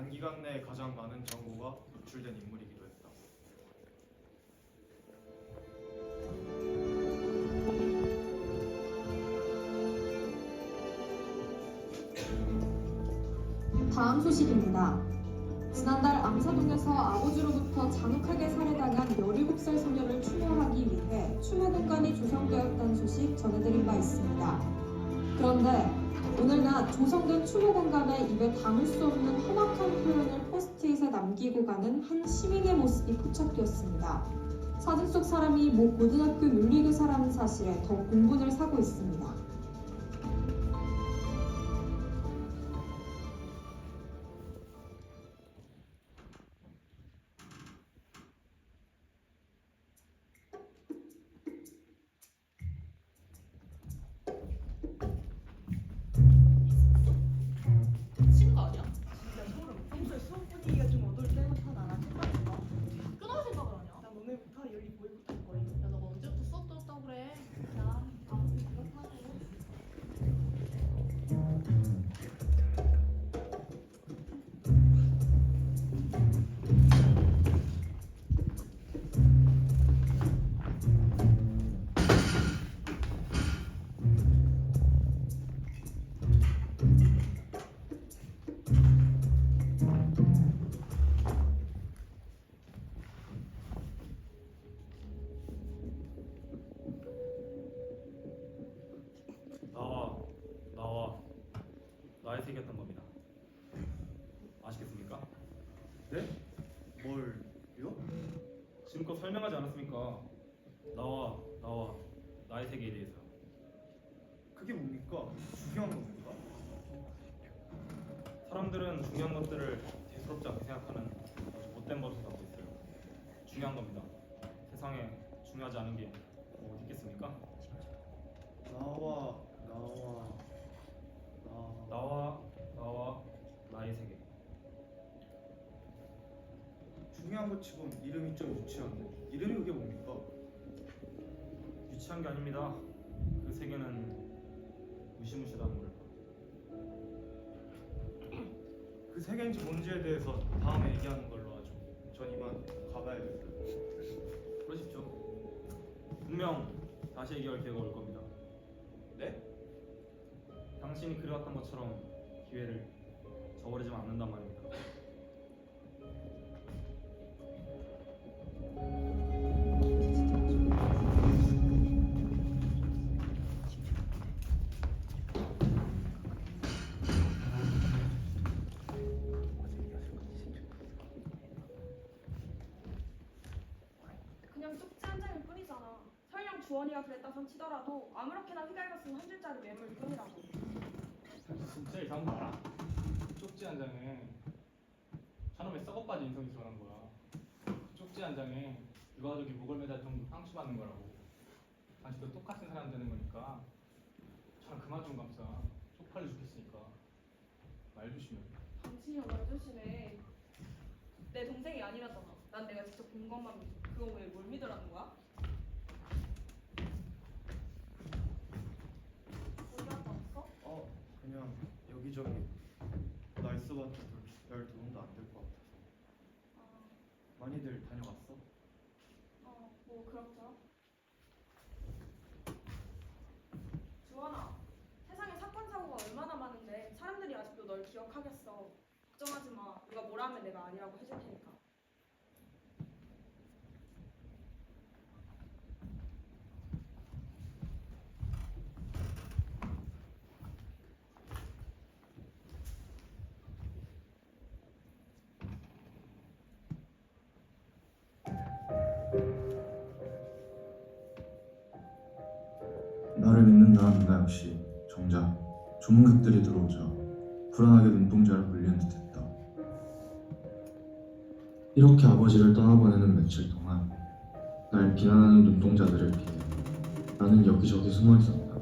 단기간 내에 가장 많은 정보가 노출된 인물이기도 했다. 다음 소식입니다. 지난달 암사동에서 아버지로부터 잔혹하게 살해당한 17살 소녀를 추모하기 위해 추모공간이 조성되었다는 소식 전해드린 바 있습니다. 그런데 오늘 낮 조성된 추모 공간에 입에 담을 수 없는 험악한 표현을 포스트잇에 남기고 가는 한 시민의 모습이 포착되었습니다. 사진 속 사람이 모 고등학교 윤리교사라는 사실에 더 공분을 사고 있습니다. 중요한 겁니다. 세상에 중요하지 않은 게 어디 있겠습니까? 나와 나와 나 나와 나와 나의 세계. 중요한 것 치곤 이름이 좀 유치한데 이름이 그게 뭡니까? 유치한 게 아닙니다. 그 세계는 무시무시하다는 걸. 그 세계인지 뭔지에 대해서 다음에 얘기하는 걸로 하죠. 전 이만 가봐야겠어요. 그러십시오. 분명 다시 얘기할 기회가 올 겁니다. 네? 당신이 그려왔던 것처럼 기회를 저버리지만 않는단 말입니다. 치더라도 아무렇게나 쓴한 줄짜리 메모일 뿐이라고. 진짜 이상한 거 알아? 쪽지 한 장에 저놈의 썩어빠진 인성이 드러난 거야. 그 쪽지 한 장에 유가족이 목을 매달 정도 상처받는 거라고. 당신도 똑같은 사람 되는 거니까 저랑 그만 좀 감싸. 쪽팔려 죽겠으니까 말 조심해. 당신이 얼마나 조심해. 내 동생이 아니라잖아. 난 내가 직접 본 것만 믿고. 그거 왜 뭘 믿으라는 거야? 어디 갔다 왔어? 어 그냥 여기저기 날 써봤자 별 도움도 안 될 것 같아서 아, 많이들 다녀갔어? 어, 뭐 그렇죠. 주원아, 세상에 사건 사고가 얼마나 많은데 사람들이 아직도 널 기억하겠어. 걱정하지 마. 누가 뭐라 하면 내가 아니라고 해줄 나를 믿는다 누나 역시 정작 조문객들이 들어오자 불안하게 눈동자를 돌리는 듯했다. 이렇게 아버지를 떠나보내는 며칠 동안 날 비난하는 눈동자들을 피해 나는 여기저기 숨어 있었다.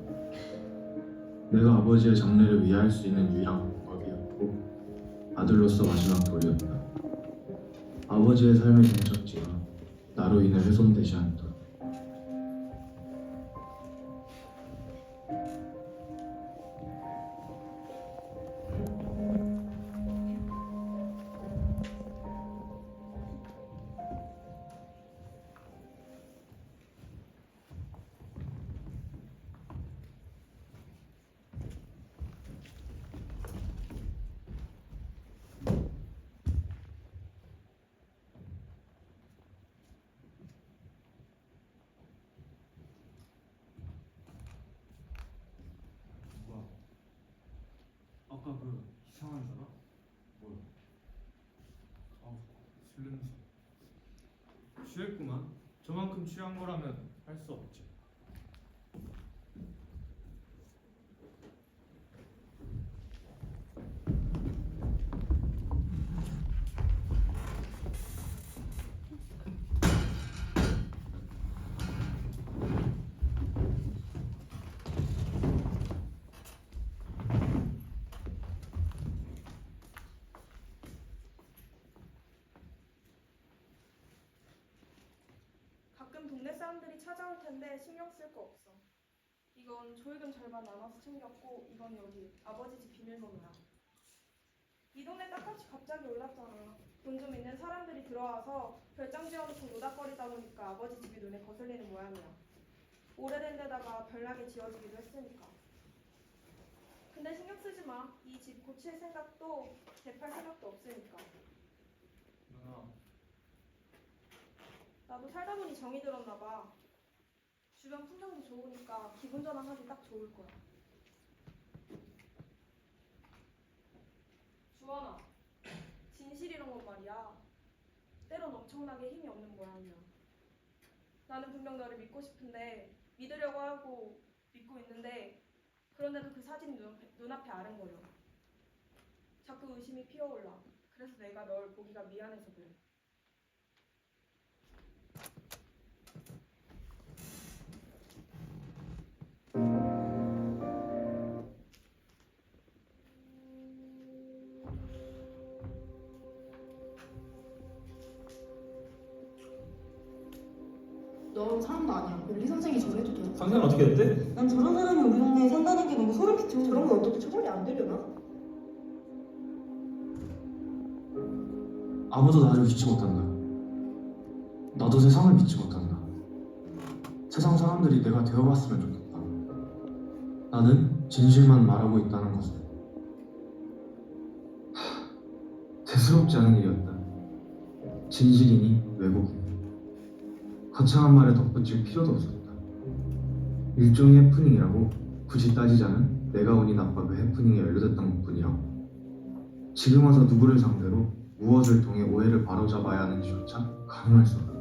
내가 아버지의 장례를 위하할 수 있는 유일한 방법이었고 아들로서 마지막 도리였다. 아버지의 삶의 종착지가 나로 인해 훼손되지 않도 아까 그 이상한 사람? 뭐야? 아우 술 냄새 취했구만 저만큼 취한 거라면 할 수 없지 가끔 동네 사람들이 찾아올 텐데 신경 쓸 거 없어. 이건 조의금 절반 나눠서 챙겼고 이건 여기 아버지 집 비밀번호야. 이 동네 땅값이 갑자기 올랐잖아. 돈 좀 있는 사람들이 들어와서 별장 지어놓고 노닥거리다 보니까 아버지 집이 눈에 거슬리는 모양이야. 오래된 데다가 별나게 지어지기도 했으니까. 근데 신경 쓰지 마. 이 집 고칠 생각도 대팔 생각도 없으니까. 누나 나도 살다 보니 정이 들었나 봐. 주변 풍경도 좋으니까 기분 전환하기 딱 좋을 거야. 주원아, 진실이란 건 말이야. 때론 엄청나게 힘이 없는 모양이야. 나는 분명 너를 믿고 싶은데 믿으려고 하고 믿고 있는데 그런데도 그 사진이 눈앞에, 눈앞에 아른거려. 자꾸 의심이 피어올라. 그래서 내가 널 보기가 미안해서 그래. 선생이 저래도 돼. 상태는 어떻게 됐대? 난 저런 사람이 우리 동네에 산다는 게 너무 소름 끼쳐. 저런 건 어떻게 처벌이 안 되려나? 아무도 나를 믿지 못한다. 나도 세상을 믿지 못한다. 세상 사람들이 내가 되어봤으면 좋겠다. 나는 진실만 말하고 있다는 것을. 하, 대수롭지 않은 일이었다. 진실이니 왜곡이니. 거창한 말에 덧붙일 필요도 없었다. 일종의 해프닝이라고 굳이 따지자면 내가 운이 나빠 그 해프닝에 연루됐던 것뿐이라고. 지금 와서 누구를 상대로 무엇을 통해 오해를 바로잡아야 하는지조차 가늠할 수 없다.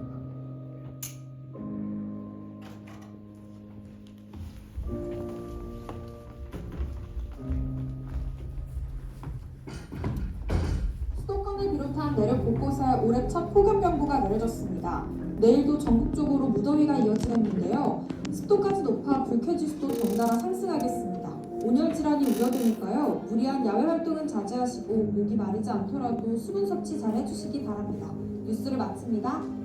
수도권을 비롯한 내륙 곳곳에 올해 첫 폭염 경보가 내려졌습니다. 내일도 전국적으로 무더위가 이어지겠는데요. 습도까지 높아 불쾌지수도 덩달아 상승하겠습니다. 온열 질환이 우려되니까요. 무리한 야외 활동은 자제하시고 목이 마르지 않더라도 수분 섭취 잘 해주시기 바랍니다. 뉴스를 마칩니다.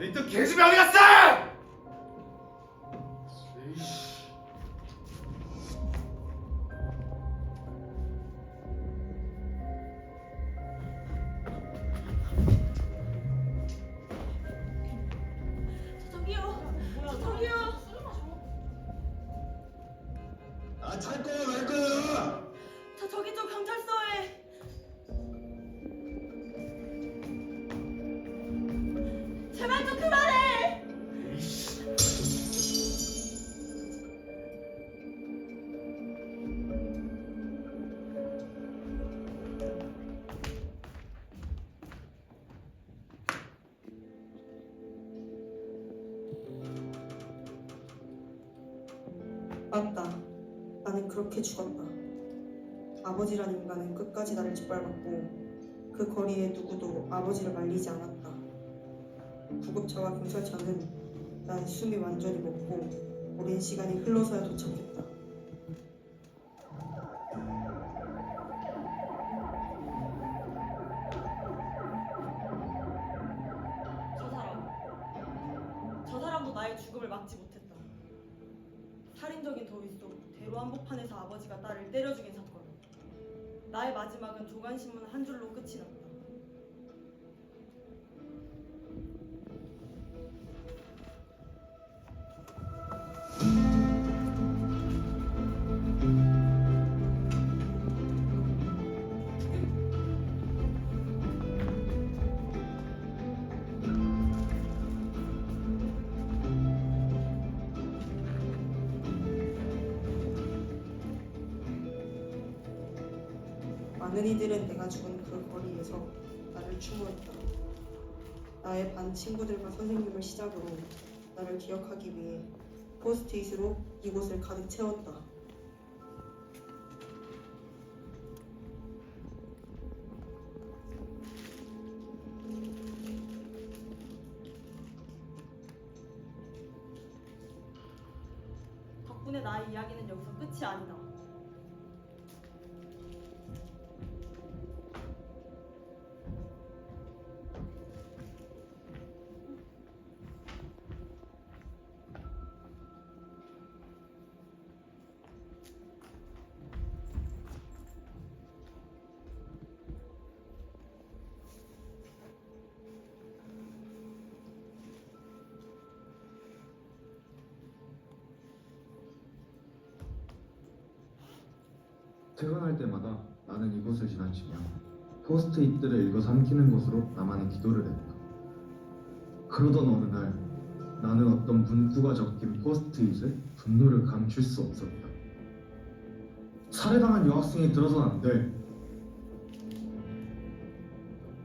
에이또 개집이 어디 갔어? 맞다. 나는 그렇게 죽었다. 아버지란 인간은 끝까지 나를 짓밟았고 그 거리에 누구도 아버지를 말리지 않았다. 구급차와 경찰차는 나의 숨이 완전히 멎고 오랜 시간이 흘러서야 도착했다. 이들은 내가 죽은 그 거리에서 나를 추모했다. 나의 반 친구들과 선생님을 시작으로 나를 기억하기 위해 포스트잇으로 이곳을 가득 채웠다. 덕분에 나의 이야기는 여기서 끝이 아니다. 퇴근할 때마다 나는 이곳을 지나치며 포스트잇들을 읽어 삼키는 것으로 나만의 기도를 했다. 그러던 어느 날 나는 어떤 문구가 적힌 포스트잇에 분노를 감출 수 없었다. 살해당한 여학생이 들어선 안 돼.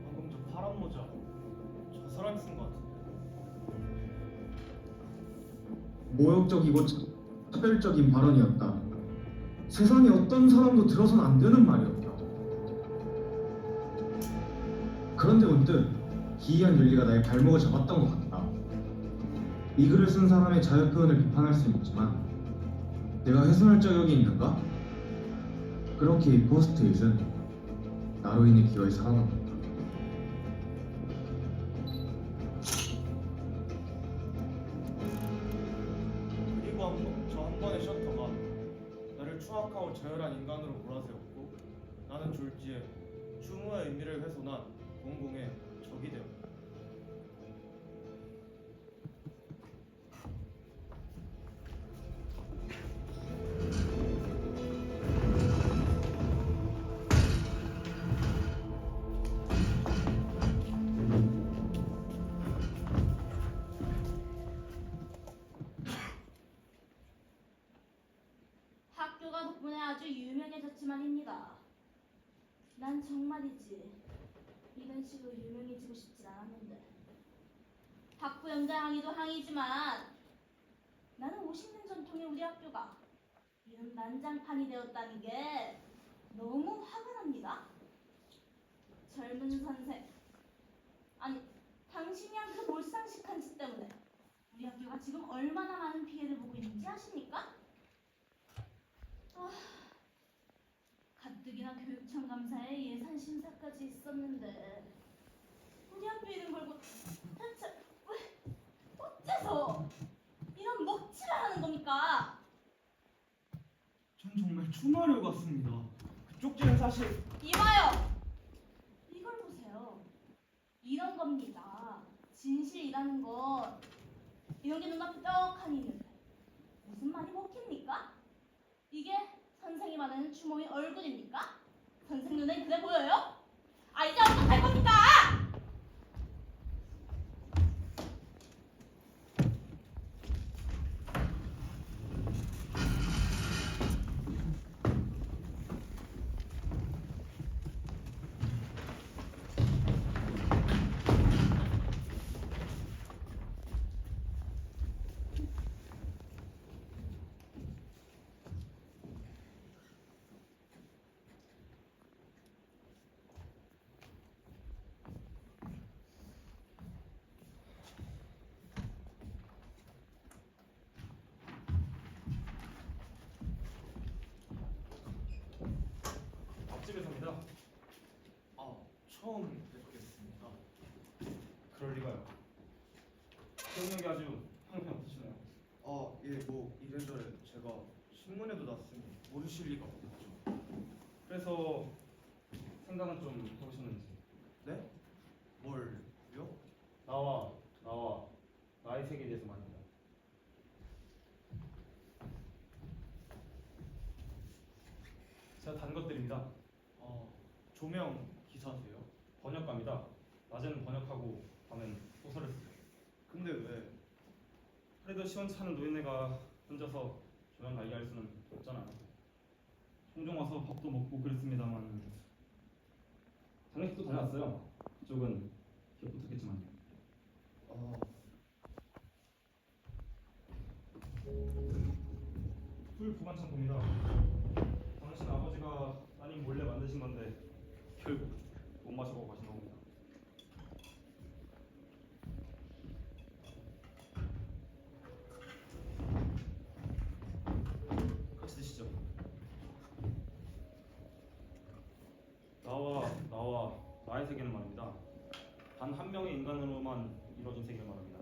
방금 저 파란 모자 저 사람이 쓴 것 같은데 모욕적이고 차- 차별적인 발언이었다. 세상에 어떤 사람도 들어선 안 되는 말이었다. 그런데 문득 기이한 윤리가 나의 발목을 잡았던 것 같다. 이 글을 쓴 사람의 자유 표현을 비판할 수는 있지만 내가 훼손할 자격이 있는가? 그렇게 이 포스트잇은 나로 인해 기어이 살아남았다. 추악하고 저열한 인간으로 몰아세웠고 나는 졸지에 추모의 의미를 훼손한 공공의 적이 되었다. 학부형자 항의도 항의지만 나는 50년 전통의 우리 학교가 이런 난장판이 되었다는 게 너무 화가 납니다. 젊은 선생 아니 당신이 한 그 몰상식한 짓 때문에 우리 학교가 지금 얼마나 많은 피해를 보고 있는지 아십니까? 아, 가뜩이나 교육청 감사에 예산 심사까지 있었는데 우리 학교 이름 걸고 왜 어째서 이런 먹칠을 하는 겁니까? 전 정말 추모하려고 왔습니다. 그 쪽지는 사실 이봐요. 이걸 보세요. 이런 겁니다. 진실이라는 건 이런 게 눈앞에 떡하니 있는데 무슨 말이 먹힙니까? 이게 선생이 말하는 추모의 얼굴입니까? 선생 눈에 그래 보여요? 아 이제 어떡할 겁니까? 앞집에서입니다. 아 처음 뵙겠습니다. 그럴 리가요. 기억력이 아주 형편없으시네요. 아 예 뭐 이래저래 제가 신문에도 났습니다. 모르실 리가 없겠죠. 그래서 생각은 좀 해보셨는지 네? 뭘요? 나와 나와 나의 세계에 대해서 말입니다. 제가 단 것들입니다. 어, 조명 기사세요? 번역가입니다. 낮에는 번역하고 밤엔 소설을 쓰죠. 근데 왜? 그래도 시원찮은 노인네가 혼자서 조용 관리할 수는 없잖아요. 종종 와서 밥도 먹고 그랬습니다만 장례식도 다녀왔어요. 그쪽은 기억 못했겠지만요. 어, 술 부관창고입니다. 당신 아버지가 따님 몰래 만드신 건데 결국 못 마셔고 가신 겁니다. 같이 드시죠. 나와 나와 나의 세계는 말입니다. 단 한 명의 인간으로만 이루어진 세계를 말합니다.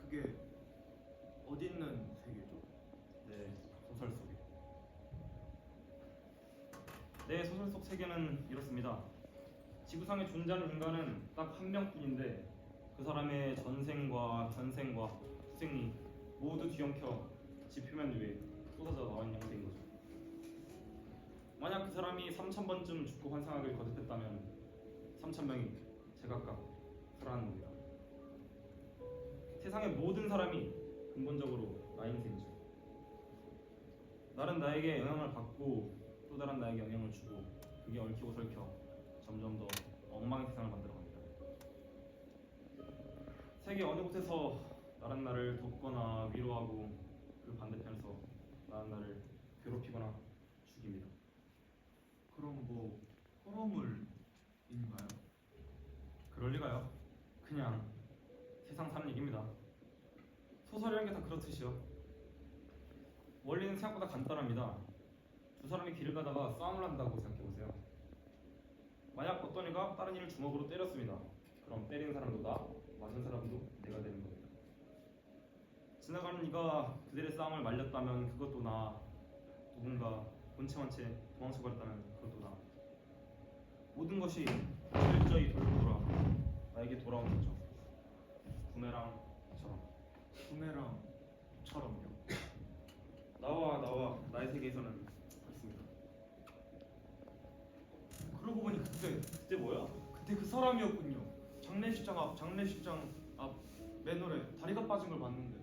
그게 어디 있는 세계죠? 네, 소설 속에. 네, 소설 속 세계는 이렇습니다. 지구상에 존재하는 인간은 딱 한 명뿐인데 그 사람의 전생과 현생과 후생이 모두 뒤엉켜 지표면 위에 쏟아져 나와 있는 형태인 거죠. 만약 그 사람이 3천 번쯤 죽고 환상하길 거듭했다면 3천 명이 제각각 살아나는 겁니다. 세상의 모든 사람이 근본적으로 나 인생이죠. 나는 나에게 영향을 받고 또 다른 나에게 영향을 주고 그게 얽히고 설켜 점점 더 엉망의 세상을 만들어갑니다. 세계 어느 곳에서 나는 나를 돕거나 위로하고 그 반대편에서 나는 나를 괴롭히거나 죽입니다. 그럼 뭐 호러물인가요? 그럴 리가요. 그냥 세상 사는 얘기입니다. 소설이란 게 다 그렇듯이요. 원리는 생각보다 간단합니다. 두 사람이 길을 가다가 싸움을 한다고 생각해 보세요. 만약 어떤 이가 다른 이를 주먹으로 때렸습니다. 그럼 때리는 사람도 나, 맞은 사람도 내가 되는 겁니다. 지나가는 이가 그들의 싸움을 말렸다면 그것도 나, 누군가 본체한 채 도망쳐 버렸다면 그것도 나. 모든 것이 철저히 돌고 돌아 나에게 돌아오는 거죠. 부메랑처럼. 부메랑처럼요. 나와 나와 나의 세계에서는 그렇습니다. 그러고 보니 그때 그때 뭐야? 그때 그 사람이었군요. 장례식장 앞 장례식장 앞 맨홀에 다리가 빠진 걸 봤는데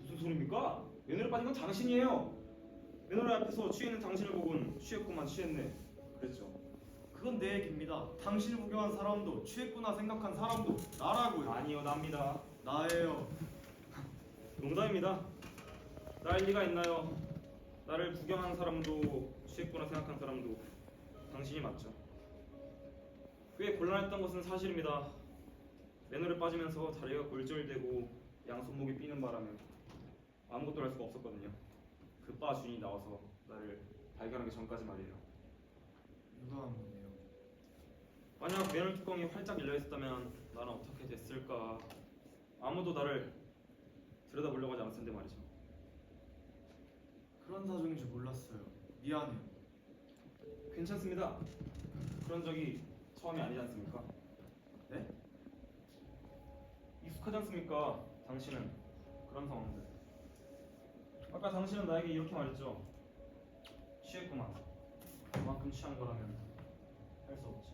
무슨 소리입니까? 며느리 빠진 건 당신이에요. 며느리 앞에서 취해 있는 당신을 보곤 취했구만 취했네. 그랬죠. 그건 내 얘기입니다. 당신을 구경한 사람도 취했구나 생각한 사람도 나라고요. 아니요 납니다. 나예요. 농담입니다. 날 리가 있나요? 나를 구경한 사람도 취했구나 생각한 사람도 당신이 맞죠. 꽤 곤란했던 것은 사실입니다. 맨홀에 빠지면서 다리가 골절되고 양 손목이 삐는 바람에 아무것도 할 수가 없었거든요. 그바 주인이 나와서 나를 발견하기 전까지 말이에요. 누가 한 건데요? 만약 맨홀 뚜껑이 활짝 열려 있었다면 나는 어떻게 됐을까? 아무도 나를 들여다보려고 하지 않았을 텐데 말이죠. 그런 사정인 줄 몰랐어요. 미안해요. 괜찮습니다. 그런 적이 처음이 아니지 않습니까? 네? 익숙하지 않습니까? 당신은 그런 상황들. 아까 당신은 나에게 이렇게 말했죠. 취했구만. 그만큼 취한 거라면 할 수 없지.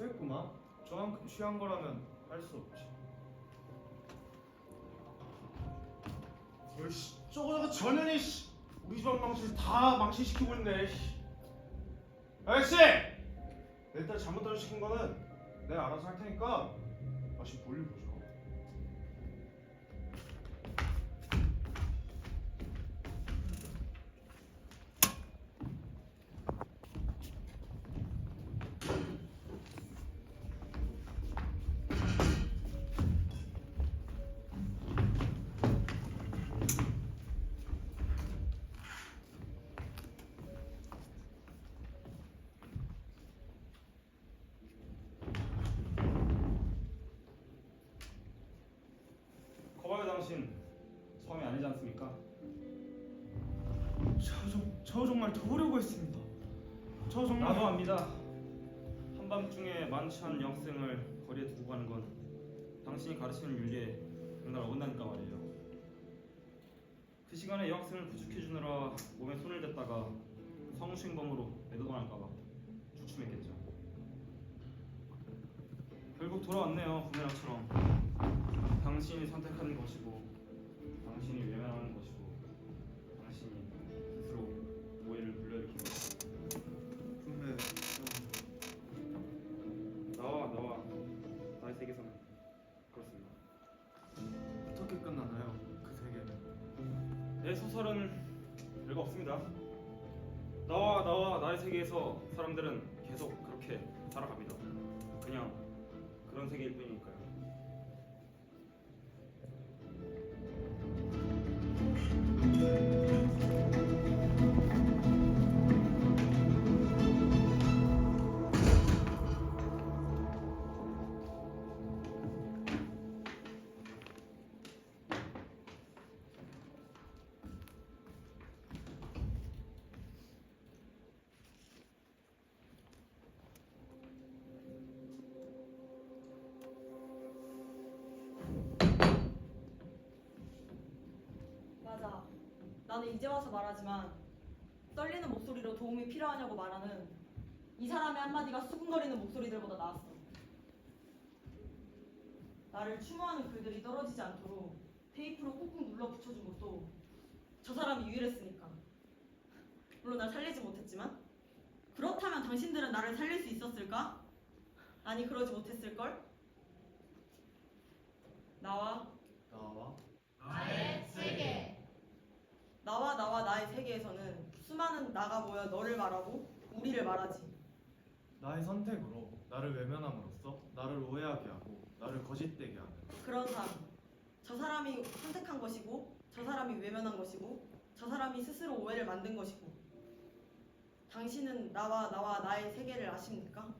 취했구만. 저만큼 취한 거라면 할 수 없지. 씨, 저거 저거 전현이 씨, 우리 집안 망실 다 망신시키고 있네. 씨. 아저씨, 내딸 잘못 떨어시킨 거는 내가 알아서 할 테니까 다시 볼일 보죠. 아니지 않습니까? 저, 정, 저 정말 도우려고 했습니다. 저 정말 나도 압니다. 한밤중에 많지 않은 여학생을 거리에 두고 가는 건 당신이 가르치는 윤리에 정말 어긋나니까 말이에요. 그 시간에 여학생을 부축해주느라 몸에 손을 댔다가 성추행범으로 매도당할까봐 주춤했겠죠. 결국 돌아왔네요 부메랑처럼. 당신이 선택하는 것이고 당신이 외면하는 것이고 당신이 스스로 오해를 불러일으킨 것. 분명 나와 나와 나의 세계선은 그렇습니다. 어떻게 끝나나요? 그 세계는. 내 소설은 별거 없습니다. 나와 나와 나의 세계에서 사람들은 계속 그렇게 살아갑니다. 그냥 그런 세계일 뿐이니까요. 이제 와서 말하지만 떨리는 목소리로 도움이 필요하냐고 말하는 이 사람의 한마디가 수근거리는 목소리들보다 나았어. 나를 추모하는 글들이 떨어지지 않도록 테이프로 꾹꾹 눌러 붙여준 것도 저 사람이 유일했으니까. 물론 날 살리지 못했지만 그렇다면 당신들은 나를 살릴 수 있었을까? 아니 그러지 못했을걸? 나와 나와 나와 나와 나의 세계에서는 수많은 나가 모여 너를 말하고 우리를 말하지. 나의 선택으로 나를 외면함으로써 나를 오해하게 하고 나를 거짓되게 하는 그런 사람. 저 사람이 선택한 것이고 저 사람이 외면한 것이고 저 사람이 스스로 오해를 만든 것이고 당신은 나와 나와 나의 세계를 아십니까?